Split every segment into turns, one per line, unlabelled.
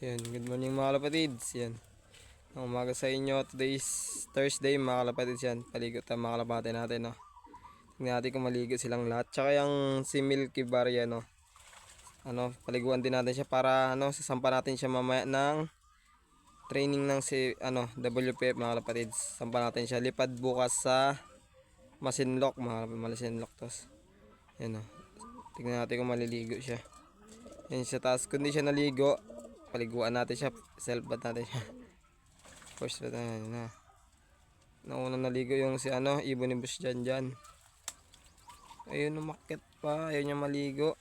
Yan, good morning mga kalapatids. Yan. Ang umaga sa inyo, today is Thursday mga kalapatids yan. Paligo tayo mga kalapati natin, no. Tingnan natin kung maligo silang lahat. Tsaka yung si Milky Bar yan, no. Ano, paliguan din natin siya para, ano, sasampa natin siya mamaya ng training ng si, ano, WPF mga kalapatids. Sampa natin siya. Lipad bukas sa Masinloc mga kalapatids. Masinloc tos. Yan, no. Tingnan natin kung maliligo siya. Yan siya. Tapos kung di siya naligo, paliguan natin siya. Self bath natin siya. First bath natin na. Nauna naligo yung si ano, ibon ni Bus dyan dyan. Ayun, umakit pa. Ayaw niya maligo.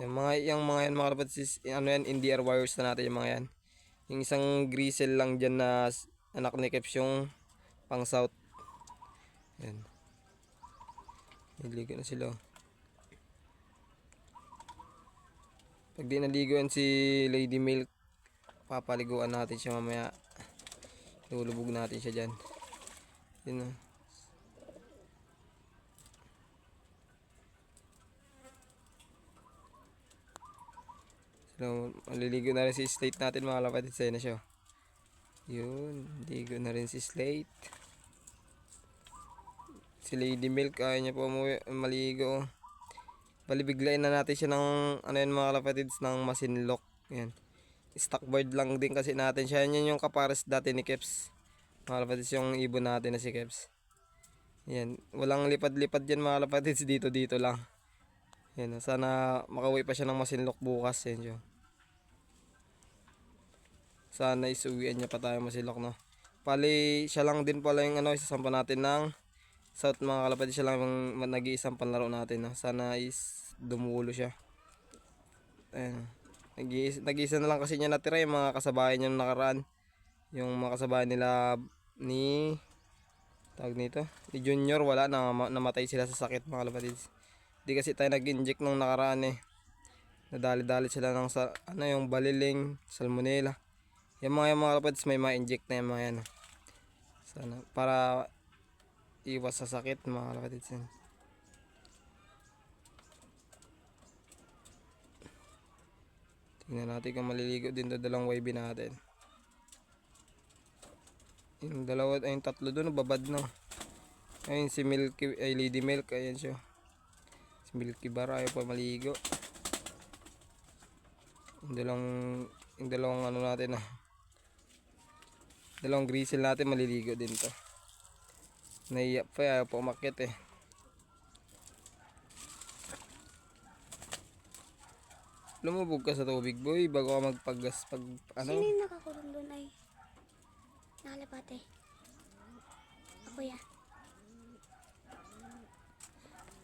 Yung mga, yung mga yan, mga kapatid, ano yan, NDR wires na natin yung mga yan. Yung isang grisel lang dyan na anak ni Keps yung pang south. Yan. Niligo na sila. oh. Pag di naligo yan si Lady Milk, papaliguan natin siya mamaya. Lulubog natin siya dyan. Yun o. So, maliligo na rin si Slate natin mga kapatid. Sa'yo na siya. oh. Yun, ligo na rin si Slate. Si Lady Milk, ayaw niya po umuwi, maligo. Bali biglayin na natin siya ng ano yan mga kapatids ng masinlock. Yan. Stock bird lang din kasi natin siya. Yan yung kapares dati ni Keps. Mga kapatids yung ibon natin na si Keps. Yan. Walang lipad-lipad yan mga kapatids. Dito dito lang. Yan. Sana makauwi pa siya ng masinlock bukas. Yan siya. Sana isuwian niya pa tayo masinlock no. Pali siya lang din pala yung ano isasampa natin ng South mga kalapati siya lang yung nag-iisang panlaro natin. No? Sana is dumulo siya. Ayan. Nag-iisa, na lang kasi niya natira yung mga kasabayan niya nakaraan. Yung mga kasabayan nila ni tawag nito ni Junior wala na namatay sila sa sakit mga kalapatids. Di kasi tayo nag-inject nung nakaraan eh. Nadali-dali sila ng sa, ano yung baliling, salmonella. Yung mga yung mga kalapatids may ma-inject na yung mga yan. Sana para iwas sa sakit mga kalapatids yan. Tingnan natin kung maliligo din do dalawang YB natin. Yung dalawa, ay yung tatlo doon, babad na. Ayun si Milky, ay Lady Milk, ayan siya. Si Milky Bar, ayaw pa maligo. Yung dalawang, yung dalawang ano natin ah. Dalawang grizzle natin maliligo din to. Naiyak pa, ayaw pa umakyat eh. Lumubog ka sa tubig boy bago ka magpagas pag ano.
Sino yung nakakulong doon ay nakalapate? Ako ya.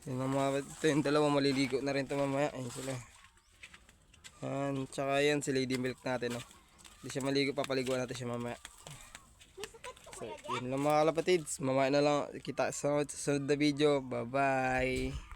Yung mga ito yung dalawa maliligo na rin ito mamaya. Ayun sila. Yan. Tsaka yan si Lady Milk natin. No? Hindi siya maligo. Papaliguan natin siya mamaya. So, yun lang mga kalapatids. Mamaya na lang kita sa sunod na video. Bye bye.